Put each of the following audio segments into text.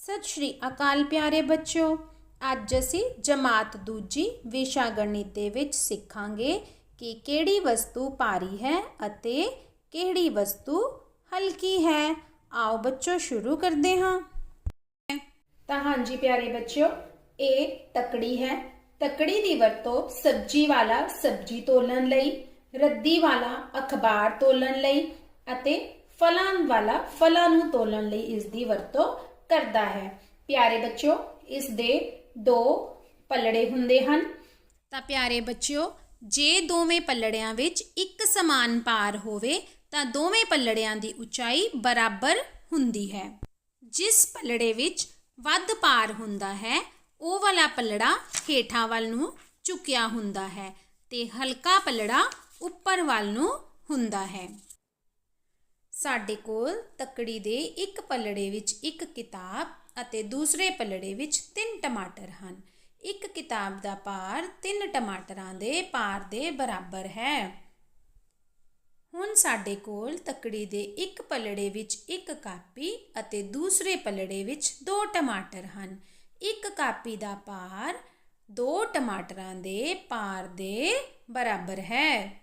ਸਤਿ ਸ਼੍ਰੀ ਅਕਾਲ ਪਿਆਰੇ ਬੱਚਿਓ। ਅੱਜ ਅਸੀਂ ਜਮਾਤ ਦੂਜੀ ਵਿਸ਼ਾ ਗਣਿਤ ਦੇ ਵਿੱਚ ਸਿੱਖਾਂਗੇ ਕਿ ਕਿਹੜੀ ਵਸਤੂ ਭਾਰੀ ਹੈ ਅਤੇ ਕਿਹੜੀ ਵਸਤੂ ਹਲਕੀ ਹੈ। ਆਓ ਬੱਚੋ ਸ਼ੁਰੂ ਕਰਦੇ ਹਾਂ। ਤਾਂ ਹਾਂਜੀ ਪਿਆਰੇ ਬੱਚਿਓ, ਇਹ ਤਕੜੀ ਹੈ। ਤਕੜੀ ਦੀ ਵਰਤੋਂ ਸਬਜ਼ੀ ਵਾਲਾ ਸਬਜ਼ੀ ਤੋਲਣ ਲਈ, ਰੱਦੀ ਵਾਲਾ ਅਖਬਾਰ ਤੋਲਣ ਲਈ ਅਤੇ ਫਲਾਂ ਵਾਲਾ ਫਲਾਂ ਨੂੰ ਤੋਲਣ ਲਈ ਇਸ ਦੀ ਵਰਤੋਂ ਕਰਦਾ ਹੈ। ਪਿਆਰੇ ਬੱਚਿਓ, ਇਸ ਦੇ ਦੋ ਪੱਲੜੇ ਹੁੰਦੇ ਹਨ। ਤਾਂ ਪਿਆਰੇ ਬੱਚਿਓ, ਜੇ ਦੋਵੇਂ ਪੱਲੜਿਆਂ ਵਿੱਚ ਇੱਕ ਸਮਾਨ ਪਾਰ ਹੋਵੇ, ਤਾਂ ਦੋਵੇਂ ਪੱਲੜਿਆਂ ਦੀ ਉਚਾਈ ਬਰਾਬਰ ਹੁੰਦੀ ਹੈ। ਜਿਸ ਪੱਲੜੇ ਵਿੱਚ ਵੱਧ ਪਾਰ ਹੁੰਦਾ ਹੈ, ਉਹ ਵਾਲਾ ਪੱਲੜਾ ਹੇਠਾਂ ਵੱਲ ਨੂੰ ਝੁਕਿਆ ਹੁੰਦਾ ਹੈ ਤੇ ਹਲਕਾ ਪੱਲੜਾ ਉੱਪਰ ਵੱਲ ਨੂੰ ਹੁੰਦਾ ਹੈ। ਸਾਡੇ ਕੋਲ ਤੱਕੜੀ ਦੇ ਇੱਕ ਪਲੜੇ ਵਿੱਚ ਇੱਕ ਕਿਤਾਬ ਅਤੇ ਦੂਸਰੇ ਪਲੜੇ ਵਿੱਚ ਤਿੰਨ ਟਮਾਟਰ ਹਨ। ਇੱਕ ਕਿਤਾਬ ਦਾ ਭਾਰ ਤਿੰਨ ਟਮਾਟਰਾਂ ਦੇ ਭਾਰ ਦੇ ਬਰਾਬਰ ਹੈ। ਹੁਣ ਸਾਡੇ ਕੋਲ ਤੱਕੜੀ ਦੇ ਇੱਕ ਪੱਲੜੇ ਵਿੱਚ ਇੱਕ ਕਾਪੀ ਅਤੇ ਦੂਸਰੇ ਪੱਲੜੇ ਵਿੱਚ ਦੋ ਟਮਾਟਰ ਹਨ। ਇੱਕ ਕਾਪੀ ਦਾ ਭਾਰ ਦੋ ਟਮਾਟਰਾਂ ਦੇ ਭਾਰ ਦੇ ਬਰਾਬਰ ਹੈ।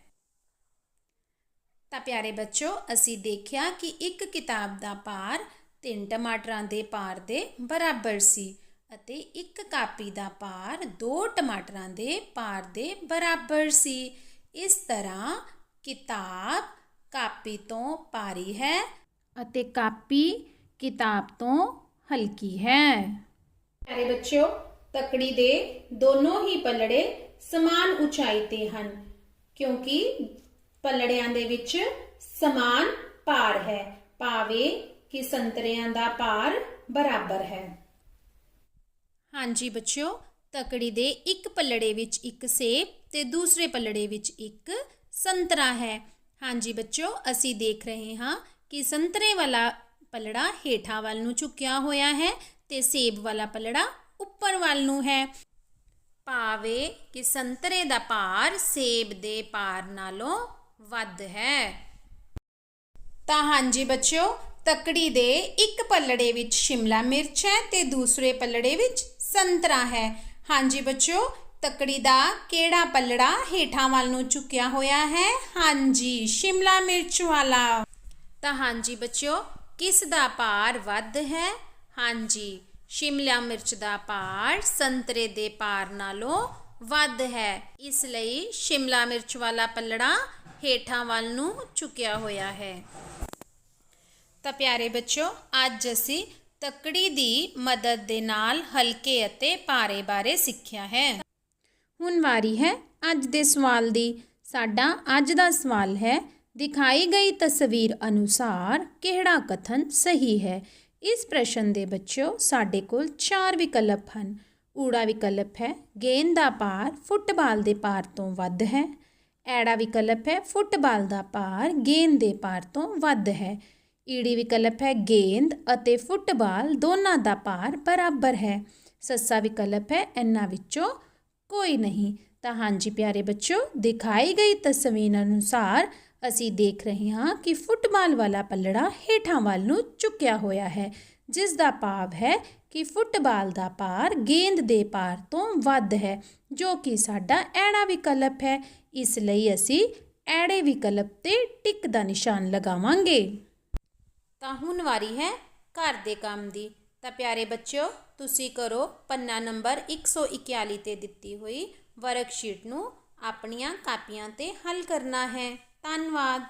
ਤਾਂ ਪਿਆਰੇ ਬੱਚੋ, ਅਸੀਂ ਦੇਖਿਆ ਕਿ ਇੱਕ ਕਿਤਾਬ ਦਾ ਭਾਰ ਤਿੰਨ ਟਮਾਟਰਾਂ ਦੇ ਪਾਰ ਦੇ ਬਰਾਬਰ ਸੀ ਅਤੇ ਇੱਕ ਕਾਪੀ ਦਾ ਭਾਰ ਦੋ ਟਮਾਟਰਾਂ ਦੇ ਪਾਰ ਦੇ ਬਰਾਬਰ ਸੀ। ਇਸ ਤਰ੍ਹਾਂ ਕਿਤਾਬ ਕਾਪੀ ਤੋਂ ਭਾਰੀ ਹੈ ਅਤੇ ਕਾਪੀ ਕਿਤਾਬ ਤੋਂ ਹਲਕੀ ਹੈ। ਪਿਆਰੇ ਬੱਚਿਓ, ਤਕੜੀ ਦੇ ਦੋਨੋਂ ਹੀ ਪਲੜੇ ਸਮਾਨ ਉਚਾਈ ਤੇ ਹਨ, ਕਿਉਂਕਿ ਪੱਲੜਿਆਂ ਦੇ ਵਿੱਚ ਸਮਾਨ ਭਾਰ ਹੈ। ਭਾਵੇਂ ਕਿ ਸੰਤਰਿਆਂ ਦਾ ਭਾਰ ਬਰਾਬਰ ਹੈ। ਹਾਂਜੀ ਬੱਚਿਓ, ਤਕੜੀ ਦੇ ਇੱਕ ਪੱਲੜੇ ਵਿੱਚ ਇੱਕ ਸੇਬ ਤੇ ਦੂਸਰੇ ਪੱਲੜੇ ਵਿੱਚ ਇੱਕ ਸੰਤਰਾ ਹੈ। ਹਾਂਜੀ ਬੱਚਿਓ, ਅਸੀਂ ਦੇਖ ਰਹੇ ਹਾਂ ਕਿ ਸੰਤਰੇ ਵਾਲਾ ਪੱਲੜਾ ਹੇਠਾਂ ਵੱਲ ਨੂੰ ਝੁਕਿਆ ਹੋਇਆ ਹੈ ਤੇ ਸੇਬ ਵਾਲਾ ਪੱਲੜਾ ਉੱਪਰ ਵੱਲ ਨੂੰ ਹੈ। ਭਾਵੇਂ ਕਿ ਸੰਤਰੇ ਦਾ ਭਾਰ ਸੇਬ ਦੇ ਭਾਰ ਨਾਲੋਂ ਵੱਧ ਹੈ। ਤਾਂ ਹਾਂਜੀ ਬੱਚਿਓ, ਤਕੜੀ ਦੇ ਇੱਕ ਪੱਲੜੇ ਵਿੱਚ ਸ਼ਿਮਲਾ ਮਿਰਚ ਹੈ ਤੇ ਦੂਸਰੇ ਪੱਲੜੇ ਵਿੱਚ ਸੰਤਰਾ ਹੈ। ਹਾਂਜੀ ਬੱਚਿਓ, ਤਕੜੀ ਦਾ ਕਿਹੜਾ ਪੱਲੜਾ ਹੇਠਾਂ ਵੱਲ ਨੂੰ ਝੁਕਿਆ ਹੋਇਆ ਹੈ? ਹਾਂਜੀ, ਸ਼ਿਮਲਾ ਮਿਰਚ ਵਾਲਾ। ਤਾਂ ਹਾਂਜੀ ਬੱਚਿਓ, ਕਿਸ ਦਾ ਭਾਰ ਵੱਧ ਹੈ? ਹਾਂਜੀ, ਸ਼ਿਮਲਾ ਮਿਰਚ ਦਾ ਭਾਰ ਸੰਤਰੇ ਦੇ ਭਾਰ ਨਾਲੋਂ ਵੱਧ ਹੈ। ਇਸ ਲਈ ਸ਼ਿਮਲਾ ਮਿਰਚ ਵਾਲਾ ਪੱਲੜਾ ਹੇਠਾਂ ਵੱਲ ਨੂੰ ਝੁਕਿਆ ਹੋਇਆ ਹੈ। ਤਾਂ ਪਿਆਰੇ ਬੱਚਿਓ, ਅੱਜ ਅਸੀਂ ਤਕੜੀ ਦੀ ਮਦਦ ਦੇ ਨਾਲ ਹਲਕੇ ਅਤੇ ਭਾਰੇ ਬਾਰੇ ਸਿੱਖਿਆ ਹੈ। ਹੁਣ ਵਾਰੀ ਹੈ ਅੱਜ ਦੇ ਸਵਾਲ ਦੀ। ਸਾਡਾ ਅੱਜ ਦਾ ਸਵਾਲ ਹੈ, ਦਿਖਾਈ ਗਈ ਤਸਵੀਰ ਅਨੁਸਾਰ ਕਿਹੜਾ ਕਥਨ ਸਹੀ ਹੈ? ਇਸ ਪ੍ਰਸ਼ਨ ਦੇ ਬੱਚਿਓ, ਸਾਡੇ ਕੋਲ ਚਾਰ ਵਿਕਲਪ ਹਨ। ਊੜਾ ਵਿਕਲਪ ਹੈ, ਗੇਂਦ ਦਾ ਪਾਰ ਫੁੱਟਬਾਲ ਦੇ ਪਾਰ ਤੋਂ ਵੱਧ ਹੈ। ਐੜਾ ਵਿਕਲਪ ਹੈ, ਫੁੱਟਬਾਲ ਦਾ ਭਾਰ ਗੇਂਦ ਦੇ ਭਾਰ ਤੋਂ ਵੱਧ ਹੈ। ਈੜੀ ਵਿਕਲਪ ਹੈ ਗੇਂਦ ਅਤੇ ਫੁੱਟਬਾਲ ਦੋਨਾਂ ਦਾ ਭਾਰ ਬਰਾਬਰ ਹੈ। ਸੱਸਾ ਵਿਕਲਪ ਹੈ ਇਹਨਾਂ ਵਿੱਚੋਂ ਕੋਈ ਨਹੀਂ। ਤਾਂ ਹਾਂਜੀ ਪਿਆਰੇ ਬੱਚਿਓ, ਦਿਖਾਈ ਗਈ ਤਸਵੀਰ ਅਨੁਸਾਰ ਅਸੀਂ ਦੇਖ ਰਹੇ ਹਾਂ ਕਿ ਫੁੱਟਬਾਲ ਵਾਲਾ ਪੱਲੜਾ ਹੇਠਾਂ ਵੱਲ ਨੂੰ ਝੁਕਿਆ ਹੋਇਆ ਹੈ ਜਿਸ ਦਾ ਭਾਵ ਹੈ ਕਿ ਫੁੱਟਬਾਲ ਦਾ ਭਾਰ ਗੇਂਦ ਦੇ ਭਾਰ ਤੋਂ ਵੱਧ ਹੈ, ਜੋ ਕਿ ਸਾਡਾ ਐੜਾ ਵਿਕਲਪ ਹੈ। ਇਸ ਲਈ ਅਸੀਂ ਐੜੇ ਵਿਕਲਪ ਤੇ ਟਿਕ ਦਾ ਨਿਸ਼ਾਨ ਲਗਾਵਾਂਗੇ। ਤਾਂ ਹੁਣ ਵਾਰੀ ਹੈ ਘਰ ਦੇ ਕੰਮ ਦੀ। ਤਾਂ ਪਿਆਰੇ ਬੱਚਿਓ, ਤੁਸੀਂ ਕਰੋ ਪੰਨਾ ਨੰਬਰ 141 ਤੇ ਦਿੱਤੀ ਹੋਈ ਵਰਕਸ਼ੀਟ ਨੂੰ ਆਪਣੀਆਂ ਕਾਪੀਆਂ ਤੇ ਹੱਲ ਕਰਨਾ ਹੈ। ਧੰਨਵਾਦ।